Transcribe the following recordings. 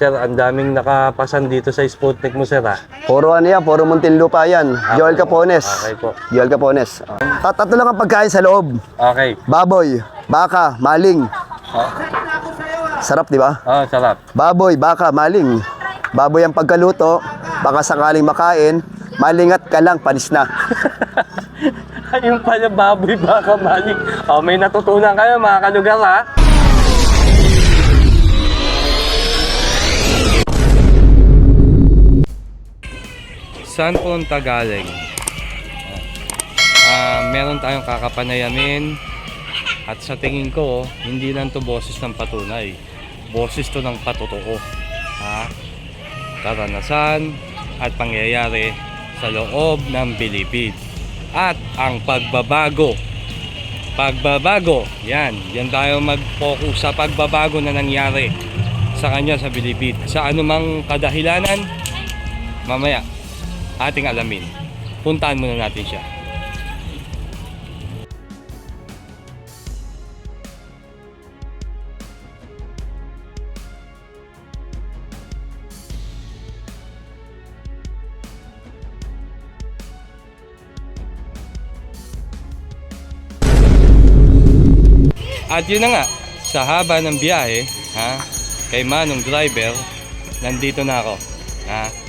Sir, ang daming nakapasan dito sa Sputnik mo, sir, ah. Puro ano yan, puro Muntinlupa yan. Joel Capones. Okay po. Joel Capones. Tat- Tatlo lang ang pagkain sa loob. Okay. Baboy, baka, maling. Sarap, di ba? Oh, sarap. Baboy, baka, maling. Baboy ang pagkaluto, baka sakaling makain, malingat ka lang, panis na. Ayun pala, baboy, baka mali. Oh, may natutunan kayo, mga kalugar, ha? Saan po ang tagaling? Ah, meron tayong kakapanayamin at sa tingin ko, hindi lang to boses ng patunay. Boses to ng patotoo. Ha? Karanasan at pangyayari sa loob ng Bilibid. At ang pagbabago. Pagbabago. Yan. Yan tayo mag-focus sa pagbabago na nangyari sa kanya sa Bilibid. Sa anumang kadahilanan, mamaya ating alamin. Puntahan muna natin siya. At yun na nga, sa haba ng biyahe, ha, kay Manong driver, nandito na ako. Ha,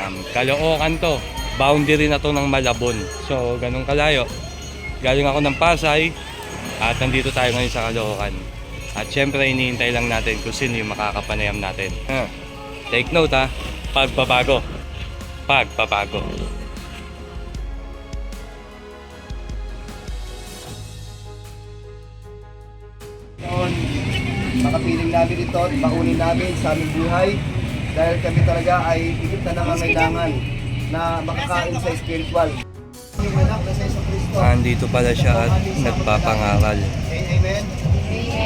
um, Caloocan to, boundary na to ng Malabon. So, ganun kalayo. Galing ako ng Pasay, at nandito tayo ngayon sa Caloocan. At syempre, iniintay lang natin kung sino yung makakapanayam natin. Ha. Take note ha, pagbabago. Pagbabago. Noon, makapiling namin ito at baunin namin sa aming buhay dahil kami talaga ay higit na nangangailangan na makakain sa spiritual. Andito pala siya at nagpapangaral. Amen.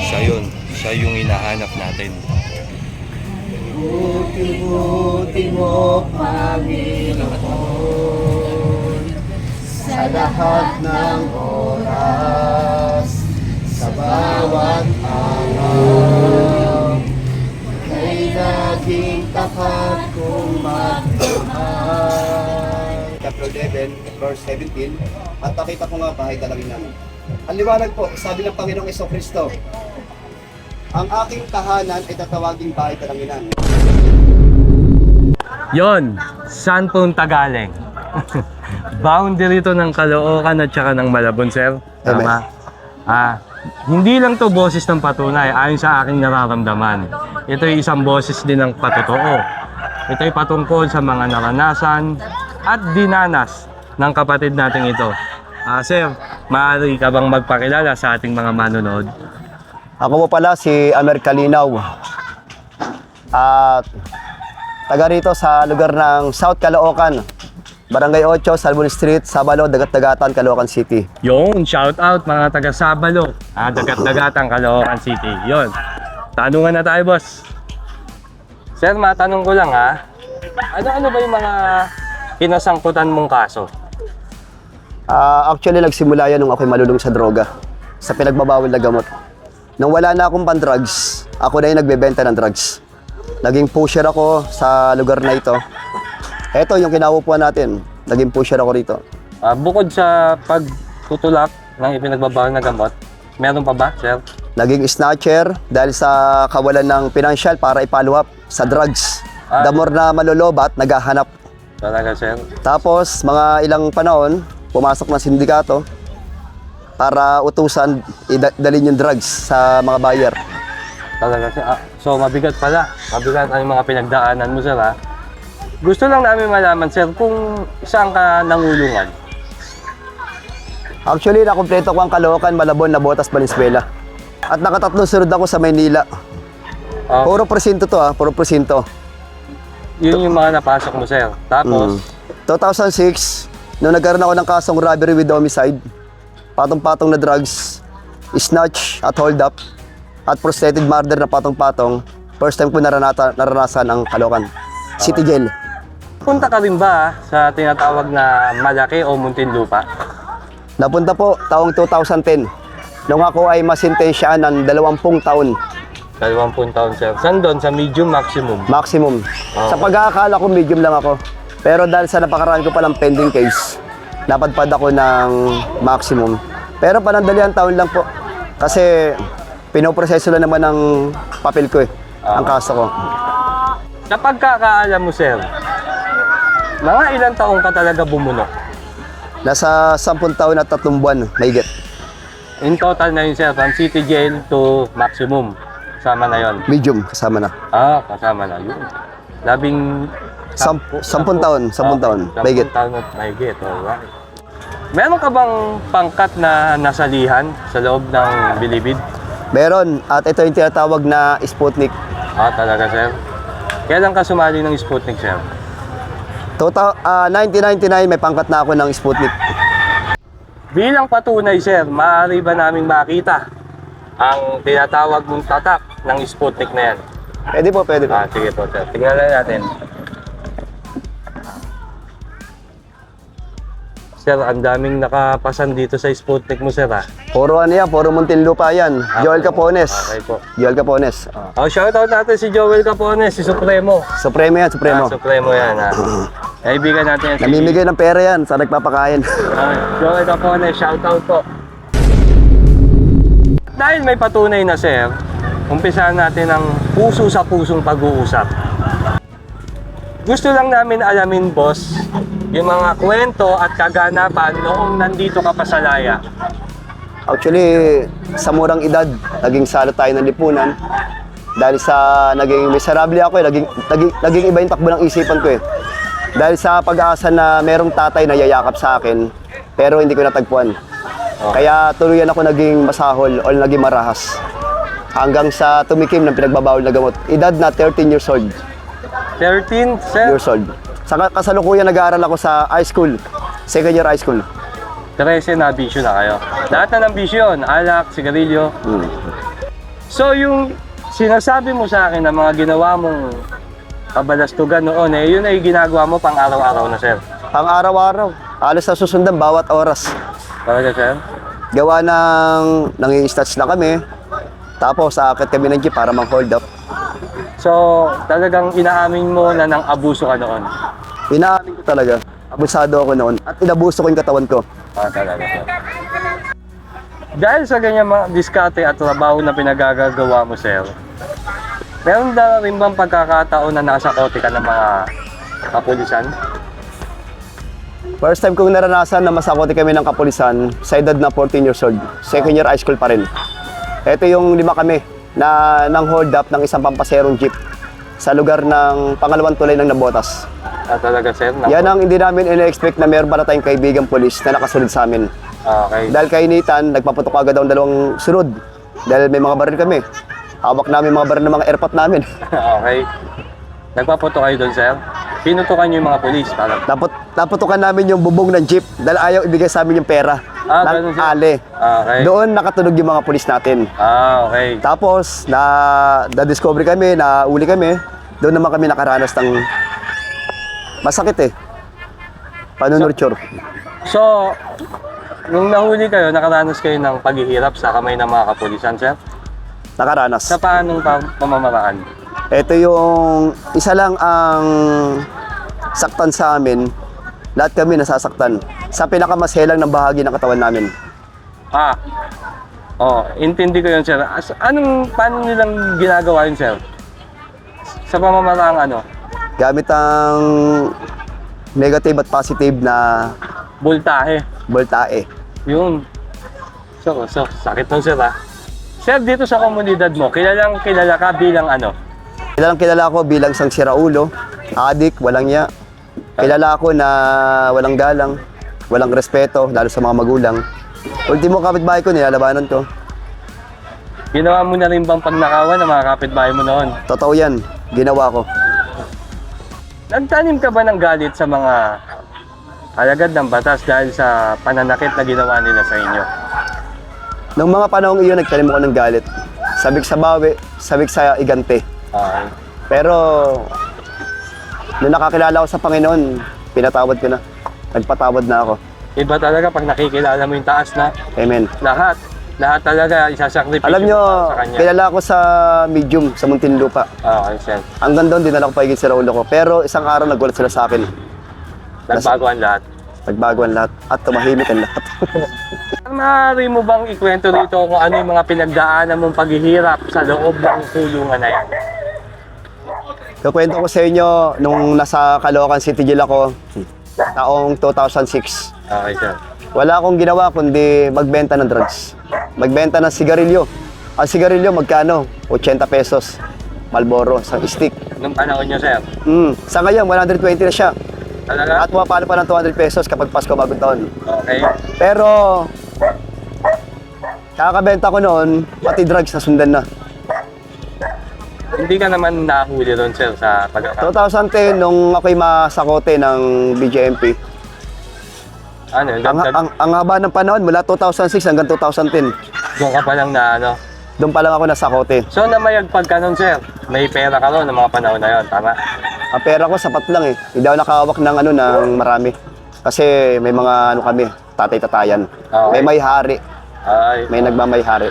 Siya yun. Siya yung hinahanap natin. Buti-buti mo, Panginoon, sa lahat ng oras, sa bawat araw, kay naging tapat kong magmahal. Chapter 11, verse 17, at nakita ko nga bahay dalawin namin. Ang liwanag po, sabi ng Panginoong Iso Kristo, ang aking tahanan ay tatawaging bahay kalanginan. Yon, saan punta galing? Boundary to ng Caloocan at saka ng Malabon, sir. Tama. Ah, hindi lang to boses ng patunay ayon sa aking nararamdaman. Ito ay isang boses din ng patotoo. Ito ay patungkol sa mga naranasan at dinanas ng kapatid nating ito. Ah, sir, maaari ka bang magpakilala sa ating mga manonood? Ako po pala si Amer Kalinaw. At taga rito sa lugar ng South Caloocan. Barangay 8, Salmon Street, Sabalo, Dagat-Dagatan, Caloocan City. Yon, shout out mga taga Sabalo, ah, dagat-dagatang Caloocan City. Yon. Tanungan na tayo, boss. Sir, matanong ko lang ha. Ano-ano ba yung mga kinasangkutan mong kaso? Ah, actually, nagsimula yan nung ako'y malulung sa droga. Sa pinagbabawal na gamot. Nung wala na akong pan-drugs, ako na yung nagbebenta ng drugs. Naging pusher ako sa lugar na ito. Ito yung kinaupuan natin. Naging pusher ako rito. Ah, bukod sa pagtutulak ng ipinagbabawal na gamot, meron pa ba, sir? Naging snatcher dahil sa kawalan ng financial para i-follow up sa drugs. Ah. The more na malolobat, naghahanap. Talaga, sir? Tapos, mga ilang panahon, pumasok ng sindikato para utusan idalin yung drugs sa mga buyer. Talaga, sir? Ah, so, mabigat pala. Mabigat ang mga pinagdaanan mo, sir, ha? Gusto lang namin malaman, sir, kung saan ka nangulungan. Actually, nakompleto ko ang Caloocan, Malabon, Nabotas, Valenzuela. At nakatatlong sunod ako sa Maynila. Ah, Puro presinto to ha, puro presinto. yun yung mga napasok mo, sir. Tapos, Mm. 2006, nung nagkaroon ako ng kasong robbery with homicide, patong-patong na drugs, snatch at hold up, at prostrated murder na patong-patong, first time ko naranata, naranasan ang Caloocan. City Jail. punta ka rin ba sa tinatawag na Malaki o Muntinlupa? Napunta po taong 2010, nung ako ay masintensya ng 20 taon Dalawampung taon, sir. Saan doon? Sa medium maximum? Maximum. Oo. Sa pag-aakala ko, medium lang ako. Pero dahil sa napakaraan ko palang pending case, napadpad ako ng maximum. Pero panandalian taon lang po. Kasi pinoproseso lang naman ng papel ko eh. Ang kaso ko. Sa pagkakaalam mo, sir, mga ilang taong ka talaga bumuno? Nasa 10 taon at 3 buwan, mahigit. In total na yun, sir, from city jail to maximum. Sama na yon. Medium, kasama na. Ah, kasama na yun. Labing... Sam- sampun taon, sampun taon, mahigit. Sampun taon at mahigit, alright. Meron ka bang pangkat na nasalihan sa loob ng Bilibid? Meron, at ito yung tinatawag na Sputnik. Ah, talaga, sir? Kailan ka sumali ng Sputnik, sir? Total, ah, 1999, may pangkat na ako ng Sputnik. Bilang patunay, sir, maaari ba naming makita ang tinatawag mong tatak ng Sputnik na yan? Pwede po, pwede po. Ah, sige po, sir. Tingnan lang natin. Sir, ang daming nakapasan dito sa Sputnik mo, sir, ah. Puro ano yan, puro Muntinlupa yan. Joel Capones. Okay po. Joel Capones. Oh, shoutout natin si Joel Capones, si Supremo. Supremo yan, Supremo. Ah, Supremo yan, ha. Kaibigan natin yan si Namimigay ng pera yan sa nagpapakain. Ah, Joel Capones, shoutout po. Dahil may patunay na, sir, umpisahan natin ang puso sa pusong pag-uusap. Gusto lang namin alamin, boss, yung mga kwento at kaganapan noong nandito ka pa sa Laya. Actually, sa murang edad, naging salo tayo ng lipunan. Dahil sa naging miserable ako eh, naging, naging, naging iba yung takbo ng isipan ko eh. Dahil sa pag-asa na merong tatay na yayakap sa akin, pero hindi ko natagpuan. Kaya tuluyan ako naging masahol o naging marahas. Hanggang sa tumikim ng pinagbabawal na gamot. Edad na 13 years old. 13, sir? Years old. Sa kasalukuyan nag-aaral ako sa high school. Second year high school. 13 na bisyo na kayo. Lahat na ng bisyo, alak, sigarilyo. Hmm. So yung sinasabi mo sa akin na mga ginawa mong kabalastugan noon, eh, yun ay ginagawa mo pang araw-araw na, sir. Pang araw-araw. Alos na susundan bawat oras. Talaga, sir? gawa ng nangi-stats lang kami. Tapos aakit kami ng jeep para mang-hold up. So, talagang inaamin mo na nang abuso ka noon. Inaamin ko talaga. Abusado ako noon. At inabuso ko yung katawan ko. Ah, talaga, sir. Dahil sa ganyan mga diskarte at trabaho na pinagagagawa mo, sir, meron na rin bang pagkakataon na nasa kote ka ng mga kapulisan? First time kong naranasan na masakote kami ng kapulisan sa edad na 14 years old. Second year high school pa rin. Ito yung lima kami na nang hold up ng isang pampaserong jeep sa lugar ng pangalawang tulay ng Nabotas. Ah, talaga, sir? Nako. Yan ang hindi namin ina-expect na meron pala tayong kaibigang polis na nakasunod sa amin. Okay. Dahil kainitan, nagpaputok agad ang dalawang sunod. Dahil may mga baril kami. Hawak namin mga baril ng mga airpot namin. okay. Nagpapoto kayo doon, sir? Pinutukan niyo yung mga polis para Naput naputukan namin yung bubong ng jeep dahil ayaw ibigay sa amin yung pera Ah, ng ganun siya. ale. Okay. Doon nakatunog yung mga pulis natin. Ah, okay. Tapos, na, na-discover kami, na uli kami, doon naman kami nakaranas ng masakit eh. Panunurture. So, nung nahuli kayo, nakaranas kayo ng paghihirap sa kamay ng mga kapulisan, sir? Nakaranas. Sa paanong pa- pamamaraan? Ito yung isa lang ang saktan sa amin. Lahat kami nasasaktan. Sa pinakamaselang ng bahagi ng katawan namin. Ah, oh, intindi ko yun, sir. As, anong, paano nilang ginagawa yun, sir? Sa pamamaraang ano? Gamit ang negative at positive na Voltahe. voltae. Yun. So, so, sakit nun, sir, ah. Sir, dito sa komunidad mo, kilalang kilala ka bilang ano? Kilalang kilala ko bilang isang siraulo, adik, walang niya. Kilala ko na walang galang, walang respeto, lalo sa mga magulang. Ultimo kapitbahay ko, nilalabanan ko. Ginawa mo na rin bang pagnakawan ng mga kapitbahay mo noon? Totoo yan, ginawa ko. Nagtanim ka ba ng galit sa mga alagad ng batas dahil sa pananakit na ginawa nila sa inyo? Nung mga panahong iyon, nagtanim ako ng galit. Sabik sa bawi, sabik sa igante. Okay. Pero, nung nakakilala ko sa Panginoon, pinatawad ko na. Nagpatawad na ako. Iba talaga pag nakikilala mo yung taas na Amen. lahat Lahat talaga isasakripisyo Alam nyo, sa kanya. kilala ako sa medium, sa Muntinlupa. Okay, sir. Hanggang doon, dinala ko paigit sa raulo ko. Pero isang araw, nagulat sila sa akin. Nagbago ang lahat. Nagbago ang lahat at tumahimik ang lahat. Maaari mo bang ikwento dito kung ano yung mga pinagdaanan mong paghihirap sa loob ng kulungan na yan? Kukwento ko sa inyo, nung nasa Caloocan City Jail ako, taong 2006. Okay, sir. Wala akong ginawa kundi magbenta ng drugs. Magbenta ng sigarilyo. Ang sigarilyo magkano? 80 pesos. Malboro, isang stick. Nung panahon nyo, sir. Mm. Sa ngayon, 120 na siya. Talaga? At pumapalo pa ng 200 pesos kapag Pasko bagong taon. Okay. Pero, kakabenta ko noon, pati drugs na sundan na. Hindi ka naman nahuli ron, sir, sa pagkakataon. 2010, nung ako'y masakote ng BJMP, Ano, ang, ang, ang, ang haba ng panahon, mula 2006 hanggang 2010, doon ka pa lang na ano. doon pa lang ako nasakote. So, namayagpag ka nun, sir. May pera ka ron ng mga panahon na yon, tama? Ang pera ko sapat lang eh. Hindi ako nakahawak ng ano ng marami. Kasi may mga ano kami, tatay-tatayan. Okay. May may-hari, Ay. may nagmamay-hari.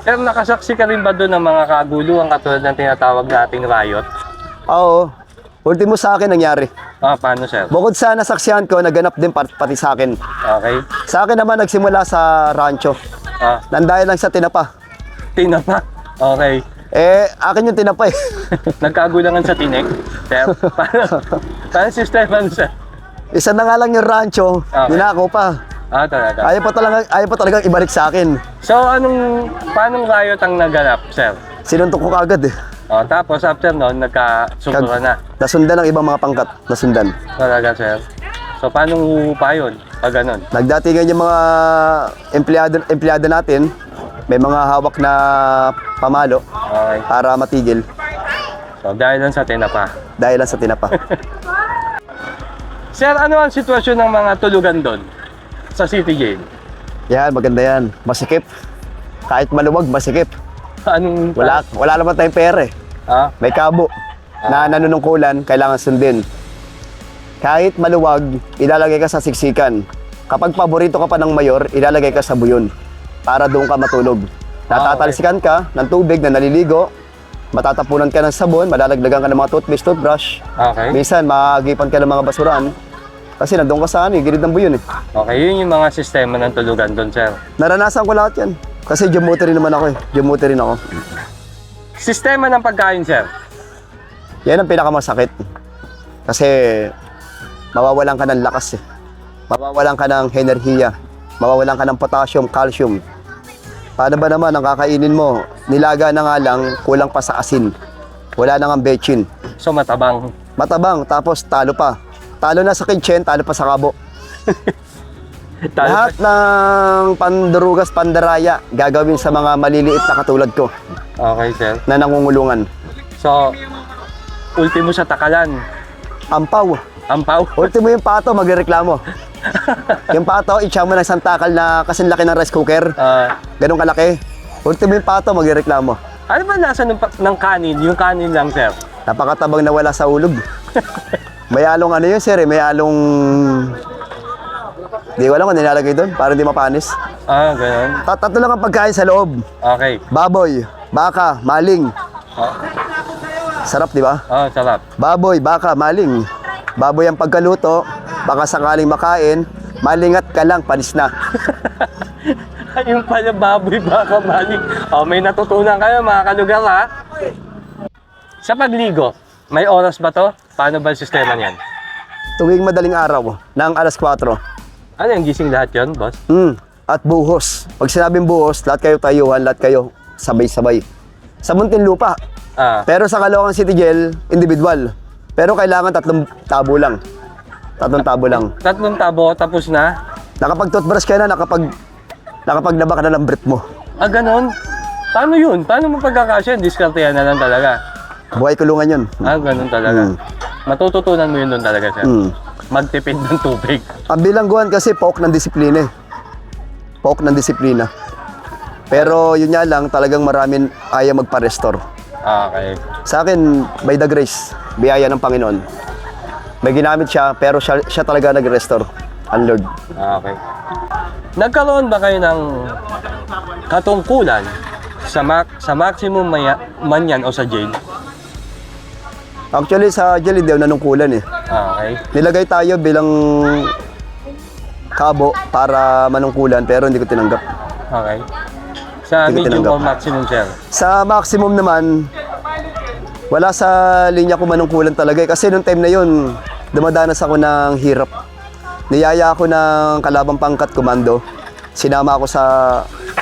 Sir, nakasaksi ka rin ba doon ng mga kaguluhan katulad ng tinatawag nating riot? Oo. Ultimo sa akin nangyari. Ah, paano, sir? Bukod sa nasaksihan ko, naganap din pat- pati sa akin. Okay. Sa akin naman nagsimula sa rancho. Ah, Nandahil lang sa tinapa. tinapa. Okay. Eh, akin yung tinapa eh. Nagkagulangan sa tinik. Sir, paano, paano sistema sir? Isa na nga lang yung rancho, Okay. ninakaw pa. Ah, talaga. Ayaw pa talaga, ayaw pa talagang ibalik sa akin. So, anong, paanong riot ang naganap, sir? Sinuntok ko kagad eh. Oh, tapos after noon, nagkasukura na. Nasundan ng ibang mga pangkat. Nasundan. Talaga, sir. So, paano huhupa yun? Pag ganun? Nagdatingan yung mga empleyado, empleyado natin, may mga hawak na pamalo Okay. para matigil So, dahil lang sa tinapa. dahil lang sa tinapa. Sir, ano ang sitwasyon ng mga tulugan doon sa City Jail? yan, maganda yan. Masikip. Kahit maluwag, masikip. Anong... Wala, wala naman tayong pera eh. Ah, May kabo na nanunungkulan, kailangan sundin. Kahit maluwag, ilalagay ka sa siksikan. Kapag paborito ka pa ng mayor, ilalagay ka sa buyon para doon ka matulog. Natatalsikan ka ng tubig na naliligo, matatapunan ka ng sabon, malalagdagan ka ng mga toothpaste, toothbrush. okay. Minsan, maagipan ka ng mga basuran. Kasi nandun ka sa ano, eh, gilid ng buyon eh. Okay, yun yung mga sistema ng tulugan doon, sir. Naranasan ko lahat yan. Kasi jumuti rin naman ako eh. Jumuti rin ako. Sistema ng pagkain, sir. Yan ang pinakamasakit. Kasi mawawalan ka ng lakas eh. Mawawalan ka ng enerhiya. Mawawalan ka ng potassium, calcium. Paano ba naman ang kakainin mo? Nilaga na nga lang, kulang pa sa asin. Wala na nga betchin. So, matabang. Matabang, tapos talo pa. Talo na sa kitchen, talo pa sa kabo. Lahat ng pandurugas, pandaraya, gagawin sa mga maliliit na katulad ko Okay, sir. na nangungulungan. So, ultimo sa takalan. Ampaw. Ampaw. Ultimo yung pato, magreklamo. yung pato, itsa mo ng isang takal na kasing laki ng rice cooker. Ah, Ganun kalaki. Ultimo yung pato, magreklamo. ano ba lasa ng, ng kanin? Yung kanin lang, sir. Napakatabang na wala sa ulog. May along ano yun, sir, eh. May along... Di ko alam kung nilalagay doon, para hindi mapanis. Ah, ganun. Tat- Tatlo lang ang pagkain sa loob. Okay. Baboy, baka, maling. Oh, Sarap, di ba? oh sarap. Baboy, baka, maling. Baboy ang pagkaluto, baka sakaling makain, malingat ka lang, panis na. yung pala baboy baka balik. Oh, may natutunan kayo mga kalugar ha. Sa pagligo, may oras ba to? Paano ba ang sistema niyan? Tuwing madaling araw, ng alas 4. Ano yung gising lahat yon, boss? Mm, at buhos. Pag sinabing buhos, lahat kayo tayuhan, lahat kayo sabay-sabay. Sa Muntinlupa. Ah, Pero sa Caloocan City Jail, individual. Pero kailangan tatlong tabo lang. Tatlong tabo lang. tatlong tabo, tapos na. Nakapag-toothbrush ka na, nakapag nakapaglaba ka na ng brief mo. Ah, ganun? Paano yun? Paano mo pagkakasya? Diskartehan na lang talaga. Buhay kulungan yun. Ah, ganun talaga. Mm. Matututunan mo yun doon talaga, sir. Mm. Magtipid ng tubig. Ang bilangguan kasi poke ng disiplina eh. Poke ng disiplina. Pero yun nga lang, talagang maraming ayaw magpa-restore. Ah, okay. Sa akin, by the grace, biyaya ng Panginoon. May ginamit siya, pero siya, siya talaga nag-restore. Ang Lord. Ah, okay. Nagkaroon ba kayo ng katungkulan sa mak sa maximum maya, man yan o sa jail? Actually, sa jail, hindi ako nanungkulan eh. Ah, Okay. Nilagay tayo bilang kabo para manungkulan pero hindi ko tinanggap. Okay. Sa Hindi ko medium tinanggap. or maximum, sir? Sa maximum naman, wala sa linya ko manungkulan talaga eh. Kasi nung time na yun, dumadanas ako ng hirap. Niyaya ako ng kalabang pangkat komando. Sinama ako sa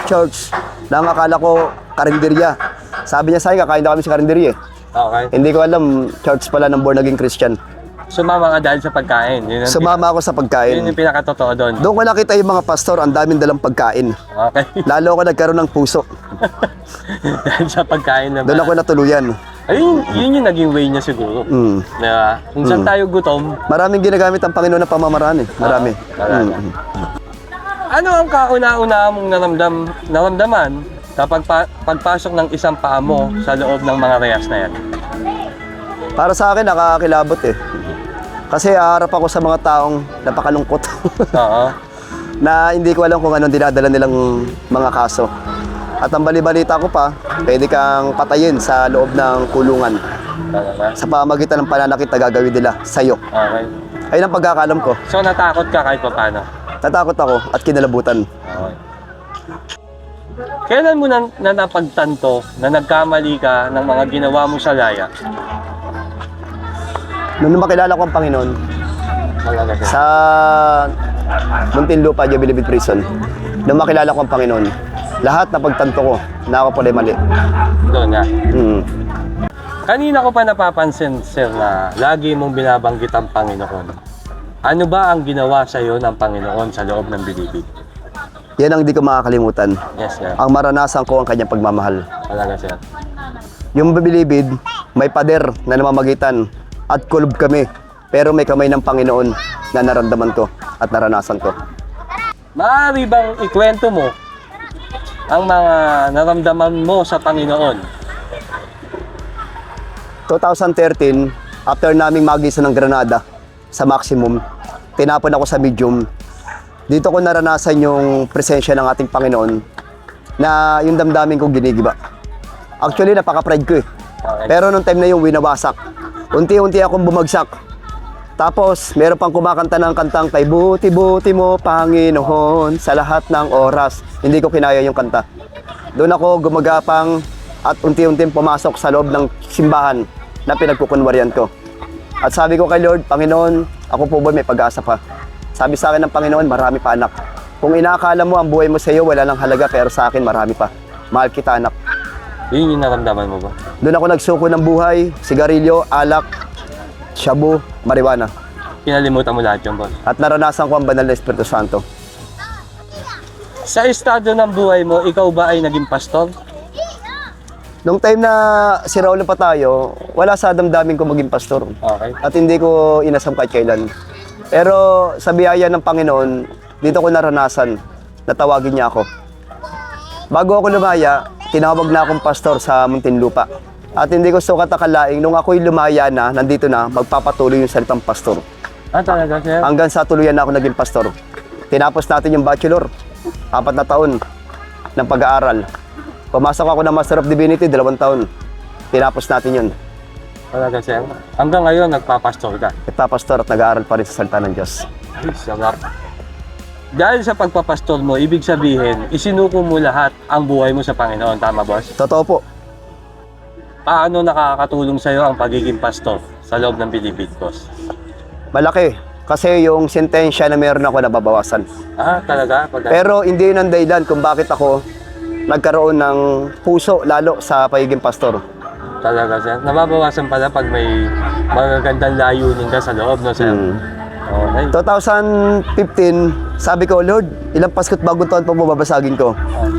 church na ang akala ko karinderya. Sabi niya sa akin, kakain na kami sa karinderya. eh. Okay. Hindi ko alam, church pala ng born naging Christian. Sumama ka dahil sa pagkain. Yun ang, Sumama ako sa yun pagkain. yung pinakatotoo doon. Doon ko nakita yung mga pastor, ang daming dalang pagkain. Okay. Lalo ako nagkaroon ng puso. dahil sa pagkain naman. Doon ako natuluyan. Ayun, yun yung naging way niya siguro. Mm. Na kung saan tayo gutom, Maraming ginagamit ang Panginoon ng pamamaraan eh. Marami. talaga. Mm. ano ang kauna-una mong naramdam, naramdaman kapag pa, pagpasok ng isang paa mo sa loob ng mga reyas na yan? Para sa akin, nakakakilabot eh. Kasi haharap ako sa mga taong napakalungkot Oo. na hindi ko alam kung anong dinadala nilang mga kaso. At ang balibalita ko pa, pwede kang patayin sa loob ng kulungan Talaga. sa pamagitan ng pananakit na gagawin nila sa'yo. Okay. Ayun ang pagkakalam ko. So natakot ka kahit pa paano? Natakot ako at kinalabutan. Okay. Kailan mo na, na napagtanto na nagkamali ka ng mga ginawa mo sa laya? Nung makilala ko ang Panginoon, sa Muntinlupa, Jubilibid Prison, nung makilala ko ang Panginoon, lahat na pagtanto ko na ako pala mali. Doon nga. Mm. Kanina ko pa napapansin, sir, na lagi mong binabanggit ang Panginoon. Ano ba ang ginawa sa iyo ng Panginoon sa loob ng bilibid? Yan ang di ko makakalimutan. Yes, sir. Ang maranasan ko ang kanyang pagmamahal. Talaga, sir. Yung babilibid, may pader na namamagitan at kulob kami. Pero may kamay ng Panginoon na naramdaman ko at naranasan ko. Maaari bang ikwento mo ang mga naramdaman mo sa Panginoon? 2013, after naming magisa ng Granada sa maximum, tinapon ako sa medium. Dito ko naranasan yung presensya ng ating Panginoon na yung damdamin ko ginigiba. Actually, napaka-pride ko eh. Pero nung time na yung winawasak, unti-unti akong bumagsak. Tapos, meron pang kumakanta ng kantang kay buti-buti mo, Panginoon, sa lahat ng oras. Hindi ko kinaya yung kanta. Doon ako gumagapang at unti-unti pumasok sa loob ng simbahan na pinagkukunwarian ko. At sabi ko kay Lord, Panginoon, ako po ba may pag-asa pa? Sabi sa akin ng Panginoon, marami pa anak. Kung inaakala mo ang buhay mo sa iyo, wala lang halaga, pero sa akin marami pa. Mahal kita anak. Yun yung naramdaman mo ba? Doon ako nagsuko ng buhay, sigarilyo, alak, shabu, marijuana. Kinalimutan mo lahat yung boss. At naranasan ko ang banal na Espiritu Santo. Sa estado ng buhay mo, ikaw ba ay naging pastor? Nung time na si Raulo pa tayo, wala sa damdamin ko maging pastor. Okay. At hindi ko inasam kahit kailan. Pero sa biyaya ng Panginoon, dito ko naranasan na tawagin niya ako. Bago ako lumaya, tinawag na akong pastor sa Muntinlupa. At hindi ko sukat akalaing nung ako'y lumaya na, nandito na, magpapatuloy yung salitang pastor. Ah, talaga, sir? Hanggang sa tuluyan na ako naging pastor. Tinapos natin yung bachelor, apat na taon ng pag-aaral. Pumasok ako ng Master of Divinity, dalawang taon. Tinapos natin yun. Talaga, sir? Hanggang ngayon, nagpapastor ka. Nagpapastor at nag-aaral pa rin sa salita ng Diyos. Ay, sarap. Dahil sa pagpapastor mo, ibig sabihin, isinuko mo lahat ang buhay mo sa Panginoon. Tama, boss? Totoo po. Paano nakakatulong sa'yo ang pagiging pastor sa loob ng Bilibid, boss? Malaki. Kasi yung sentensya na meron ako nababawasan. Ah, talaga? Pag- Pero hindi yun ang dahilan kung bakit ako nagkaroon ng puso lalo sa pagiging pastor. Talaga, sir? Nababawasan pala pag may magagandang layunin ka sa loob, no, sir? Hmm. Okay. 2015, sabi ko, Lord, ilang Pasko't bagong taon pa mo babasagin ko?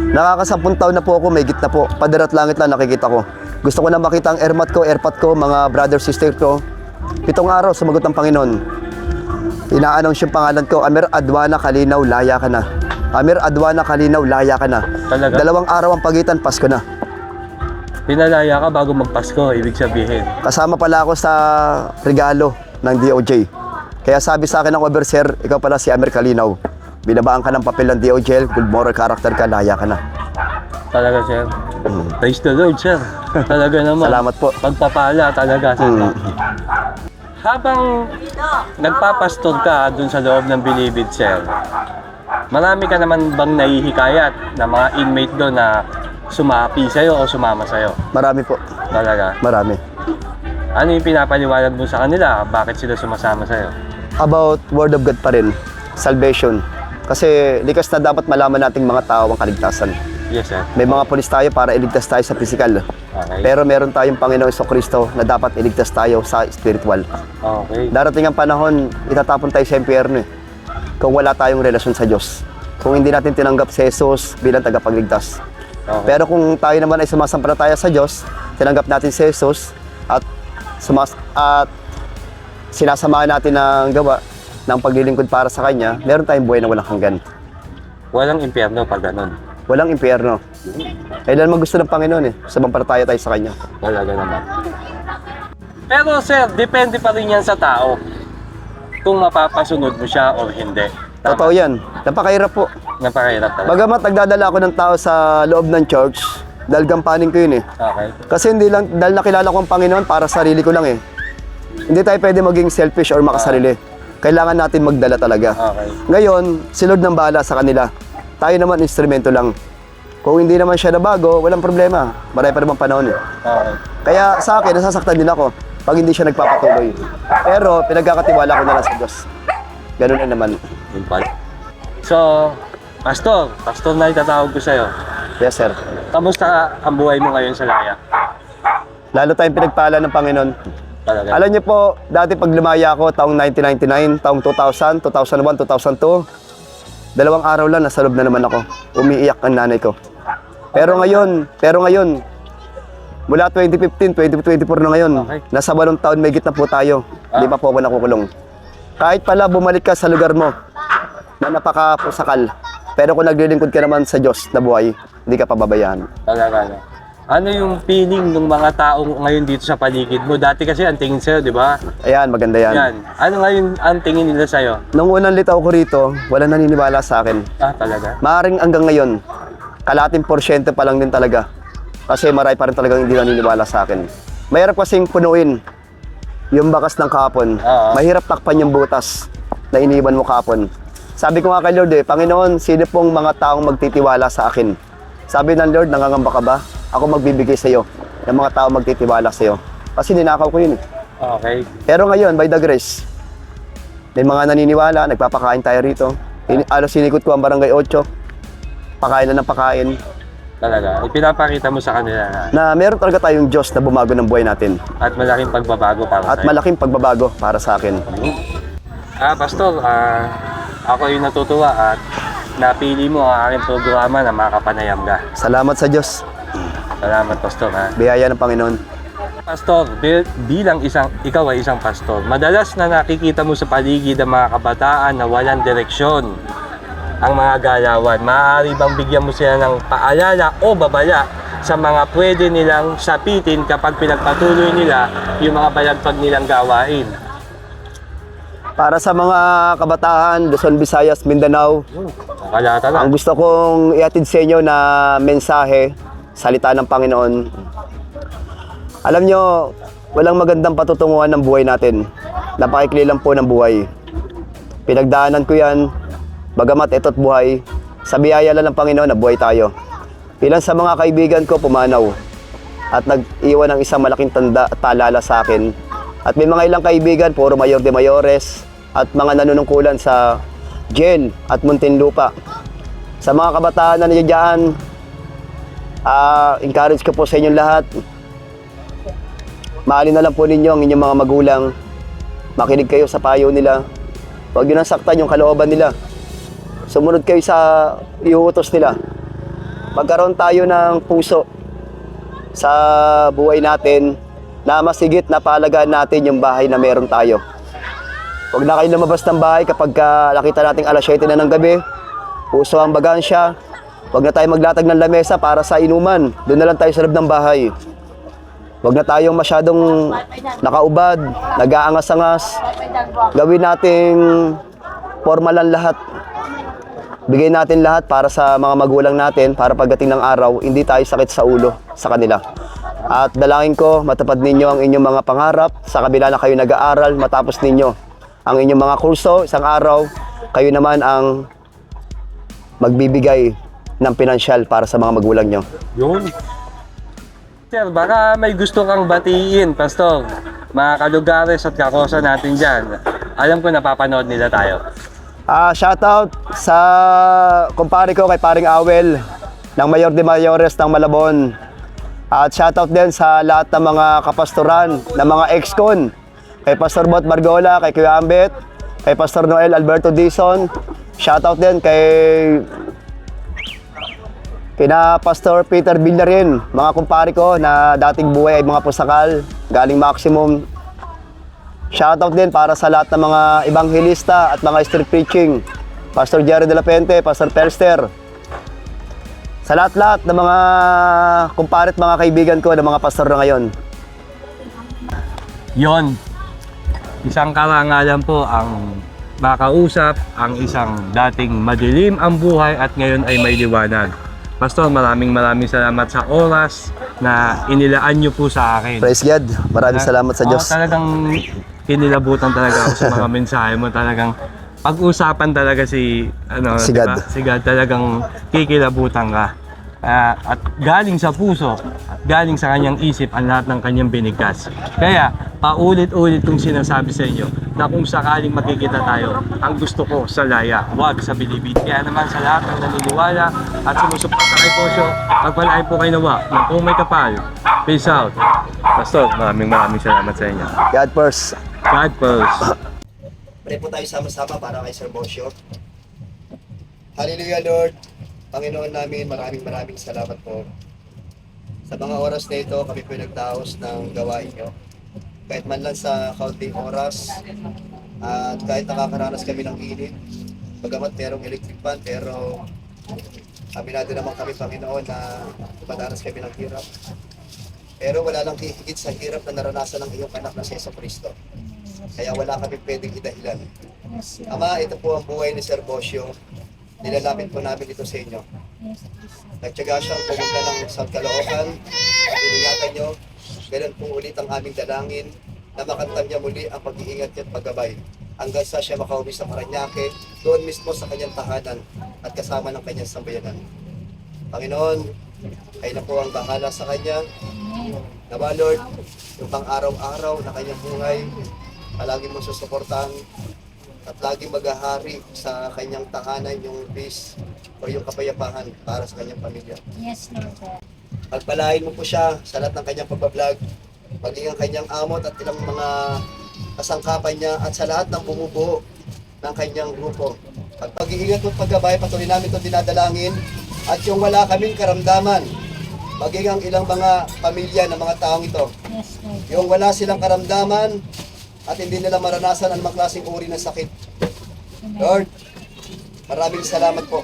Nakakasampung taon na po ako, may gitna po. Padarat langit lang nakikita ko. Gusto ko na makita ang airmat ko, airpat ko, mga brother, sister ko. Pitong araw, sumagot ang Panginoon. Ina-announce yung pangalan ko, Amir Adwana Kalinaw, laya ka na. Amir Adwana Kalinaw, laya ka na. Talaga? Dalawang araw ang pagitan, Pasko na. Pinalaya ka bago magpasko, ibig sabihin. Kasama pala ako sa regalo ng DOJ. Kaya sabi sa akin ng overseer, ikaw pala si Amir Kalinaw. binabaan ka ng papel ng DOJ, good moral character ka, laya ka na. Talaga, sir. Praise the Lord, sir. Talaga naman. Salamat po. Pagpapala talaga, sir. Mm. Habang nagpapastor ka dun sa loob ng Bilibid, sir, marami ka naman bang nahihikayat na mga inmate doon na sumapi sa'yo o sumama sa'yo? Marami po, Talaga. marami. Ano yung pinapaliwanag mo sa kanila? Bakit sila sumasama sa'yo? About word of God pa rin, salvation. Kasi likas na dapat malaman nating mga tao ang kaligtasan. Yes, sir. May mga pulis tayo para iligtas tayo sa physical. Okay. Pero meron tayong Panginoong Iso Kristo na dapat iligtas tayo sa spiritual. Okay. Darating ang panahon, itatapon tayo sa impyerno eh. Kung wala tayong relasyon sa Diyos. Kung hindi natin tinanggap si Jesus bilang tagapagligtas. Okay. Pero kung tayo naman ay sumasampalataya sa Diyos, tinanggap natin si Jesus at sumas at sinasamahan natin ng gawa ng paglilingkod para sa Kanya, meron tayong buhay na walang hanggan. Walang impyerno pag ganun. Walang impyerno. Kailan man gusto ng Panginoon eh, sumampalataya tayo sa Kanya. Talaga naman. Pero sir, depende pa rin yan sa tao. Kung mapapasunod mo siya o hindi. Tama. Totoo yan. Napakahirap po. Napakahirap talaga. Bagamat nagdadala ako ng tao sa loob ng church, dahil gampanin ko yun eh. Okay. Kasi hindi lang, dahil nakilala ko ang Panginoon para sa sarili ko lang eh. Hindi tayo pwede maging selfish or makasarili. Kailangan natin magdala talaga. Okay. Ngayon, si Lord nang bahala sa kanila. Tayo naman, instrumento lang. Kung hindi naman siya na bago, walang problema. Marami pa naman panahon eh. Kaya sa akin, nasasaktan din ako pag hindi siya nagpapatuloy. Pero pinagkakatiwala ko na lang sa Diyos. Ganun na naman. Yun pala. So, Pastor, Pastor na itatawag ko sa'yo. Yes, sir. Kamusta ang buhay mo ngayon sa Laya? Lalo tayong pinagpala ng Panginoon. Talaga. Alam niyo po, dati pag lumaya ako, taong 1999, taong 2000, 2001, 2002, dalawang araw lang, nasa loob na naman ako. Umiiyak ang nanay ko. Pero ngayon, pero ngayon, mula 2015, 2024 na ngayon, Okay. nasa walong taon may na po tayo. Hindi pa po ako nakukulong. Kahit pala bumalik ka sa lugar mo na napakapusakal, pero kung naglilingkod ka naman sa Diyos na buhay, hindi ka pababayaan. Talaga. no? Ano yung feeling ng mga taong ngayon dito sa paligid mo? Dati kasi ang tingin sa'yo, di ba? Ayan, maganda yan. Yan. Ano ngayon ang tingin nila sa'yo? Nung unang litaw ko rito, wala naniniwala sa akin. Ah, talaga? Maaring hanggang ngayon, kalating porsyento pa lang din talaga. Kasi marami pa rin talagang hindi naniniwala sa akin. Mahirap kasing punuin yung bakas ng kapon. Oo. Mahirap takpan yung butas na iniwan mo kapon. Sabi ko nga kay Lord eh, Panginoon, sino pong mga taong magtitiwala sa akin? Sabi ng Lord, nangangamba ka ba? Ako magbibigay sa iyo ng mga taong magtitiwala sa iyo. Kasi ninakaw ko yun eh. Okay. Pero ngayon, by the grace, may mga naniniwala, nagpapakain tayo rito. In, alos sinikot ko ang barangay 8. Pakain na ng pakain. Talaga. Ipinapakita mo sa kanila na Na meron talaga tayong Diyos na bumago ng buhay natin. at malaking pagbabago para At sa'yo. malaking pagbabago para sa akin. Ah, Pastor, ah, ako yung natutuwa at napili mo ang aking programa na makapanayam ka. Salamat sa Diyos. Salamat, Pastor. Ha? Biyaya ng Panginoon. Pastor, bil- bilang isang, ikaw ay isang pastor, madalas na nakikita mo sa paligid ang mga kabataan na walang direksyon ang mga galawan. Maaari bang bigyan mo sila ng paalala o babala sa mga pwede nilang sapitin kapag pinagpatuloy nila yung mga balagpag nilang gawain? Para sa mga kabataan, Luzon, Visayas, Mindanao, Kalata lang. ang gusto kong iatid sa inyo na mensahe, salita ng Panginoon. Alam nyo, walang magandang patutunguhan ng buhay natin. Napakikli lang po ng buhay. Pinagdaanan ko yan, bagamat ito't buhay, sa biyaya lang ng Panginoon na buhay tayo. Ilan sa mga kaibigan ko pumanaw at nag-iwan ng isang malaking tanda at paalala sa akin. At may mga ilang kaibigan, puro mayor de mayores at mga nanunungkulan sa jail at Muntinlupa. Sa mga kabataan na nandiyan, ah encourage ko po sa inyong lahat. Mahalin na lang po ninyo ang inyong mga magulang. Makinig kayo sa payo nila. Huwag nyo nang saktan yung kalooban nila. Sumunod kayo sa iuutos nila. Magkaroon tayo ng puso sa buhay natin na masigit na paalagaan natin yung bahay na meron tayo. Huwag na kayo lumabas ng bahay kapag ka nakita nating alas 7 na ng gabi. Puso ang bagansya. Huwag na tayo maglatag ng lamesa para sa inuman. Doon na lang tayo sa loob ng bahay. Huwag na tayong masyadong nakaubad, nag-aangas-angas. Gawin nating formal ang lahat. Bigay natin lahat para sa mga magulang natin para pagdating ng araw, hindi tayo sakit sa ulo sa kanila. At dalangin ko, matapad ninyo ang inyong mga pangarap sa kabila na kayo nag-aaral, matapos ninyo ang inyong mga kurso, isang araw, kayo naman ang magbibigay ng pinansyal para sa mga magulang nyo. Yun. Sir, baka may gusto kang batiin, Pastor. Mga kalugares at kakosa natin dyan. Alam ko napapanood nila tayo. Ah, shoutout sa kumpare ko kay paring Awel ng Mayor de Mayores ng Malabon. At shoutout din sa lahat ng mga kapastoran, ng mga ex-con. Kay Pastor Bot Margola, kay Kuya Ambet, kay Pastor Noel Alberto Dizon. Shoutout din kay kina Pastor Peter Villarin, mga kumpare ko na dating buhay ay mga pusakal, galing maximum Shoutout din para sa lahat ng mga ebanghelista at mga street preaching. Pastor Jerry de la Pente, Pastor Pelster. Sa lahat-lahat ng mga kumparet mga kaibigan ko ng mga pastor na ngayon. Yon. Isang karangalan po ang makausap ang isang dating madilim ang buhay at ngayon ay may liwanag. Pastor, maraming maraming salamat sa oras na inilaan niyo po sa akin. Praise God. Maraming salamat sa Diyos. Oo, talagang kinilabutan talaga ako sa mga mensahe mo. Talagang pag-usapan talaga si ano, Si God. ba? Si God talagang kikilabutan ka. Ah, at galing sa puso at galing sa kanyang isip ang lahat ng kanyang binigkas. Kaya paulit-ulit kong sinasabi sa inyo na kung sakaling magkikita tayo, ang gusto ko sa laya, wag sa bilibid. Kaya naman sa lahat ng naniniwala at sumusuporta kay Posyo, pagpalain po kayo nawa ng kung may kapal. Peace out. Pastor, maraming maraming salamat sa inyo. God first. God first. Pray po tayo sama-sama para kay Sir Bosio. Hallelujah Lord. Panginoon namin, maraming maraming salamat po. Sa mga oras na ito, kami po nagdaos ng gawain nyo. Kahit man lang sa kaunting oras, at kahit nakakaranas kami ng init, bagamat merong electric fan, pero aminado naman kami, Panginoon, na madaras kami ng hirap. Pero wala lang hihigit sa hirap na naranasan ng iyong anak na si Yeso Cristo. Kaya wala kami pwedeng idahilan. Ama, ito po ang buhay ni Sir Bosio. Nilalapit po namin ito sa inyo. Nagtyaga siyang pumunta ng South Caloocan. Iningatan nyo. Ganun po ulit ang aming dalangin na makantam niya muli ang pag-iingat niya at paggabay. Hanggang sa siya makauwi sa Paranaque, doon mismo sa kanyang tahanan at kasama ng kanyang sambayanan. Panginoon, ay na po ang bahala sa kanya. Nawa Lord, yung pang araw-araw na kanyang buhay, palagi mo susuportahan at lagi maghahari sa kanyang tahanan yung peace o yung kapayapaan para sa kanyang pamilya. Yes, Lord. Pagpalain mo po siya sa lahat ng kanyang pagbablog, maging ang kanyang amot at ilang mga kasangkapan niya at sa lahat ng bumubuo ng kanyang grupo. At pag-iingat at paggabay, patuloy namin itong dinadalangin at yung wala kaming karamdaman, maging ang ilang mga pamilya ng mga taong ito. Yes, Lord. Yung wala silang karamdaman at hindi nila maranasan ang mga klaseng uri ng sakit. Lord, maraming salamat po.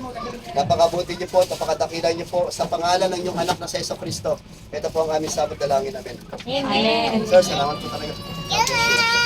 Napakabuti niyo po, napakadakila niyo po sa pangalan ng inyong anak na sa Yeso Kristo. Ito po ang aming sabot dalangin namin. Amen. Sir, salamat po talaga.